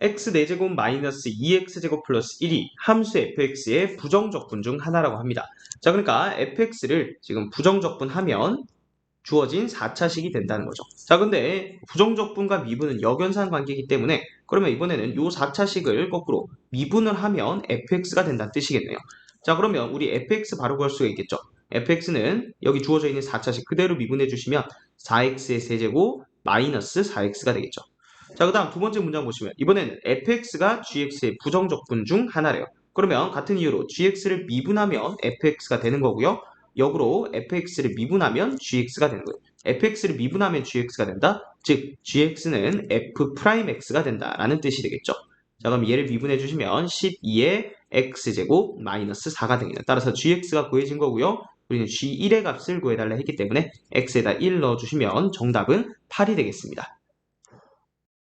x 4제곱 마이너스 2x제곱 플러스 1이 함수 fx의 부정적분 중 하나라고 합니다. 자, 그러니까 fx를 지금 부정적분하면 주어진 4차식이 된다는 거죠. 자, 근데 부정적분과 미분은 역연산 관계이기 때문에 그러면 이번에는 요 4차식을 거꾸로 미분을 하면 fx가 된다는 뜻이겠네요. 자, 그러면 우리 fx 바로 구할 수가 있겠죠. fx는 여기 주어져 있는 4차식 그대로 미분해 주시면 4x의 세제곱 마이너스 4x가 되겠죠. 자, 그 다음 두 번째 문장 보시면 이번에는 fx가 gx의 부정적분 중 하나래요. 그러면 같은 이유로 gx를 미분하면 fx가 되는 거고요. 역으로 fx를 미분하면 gx가 되는 거예요. fx를 미분하면 gx가 된다? 즉 gx는 f'x가 된다라는 뜻이 되겠죠. 자 그럼 얘를 미분해 주시면 12의 x제곱 마이너스 4가 되겠네요. 따라서 gx가 구해진 거고요. 우리는 g1의 값을 구해달라 했기 때문에 x에다 1 넣어주시면 정답은 8이 되겠습니다.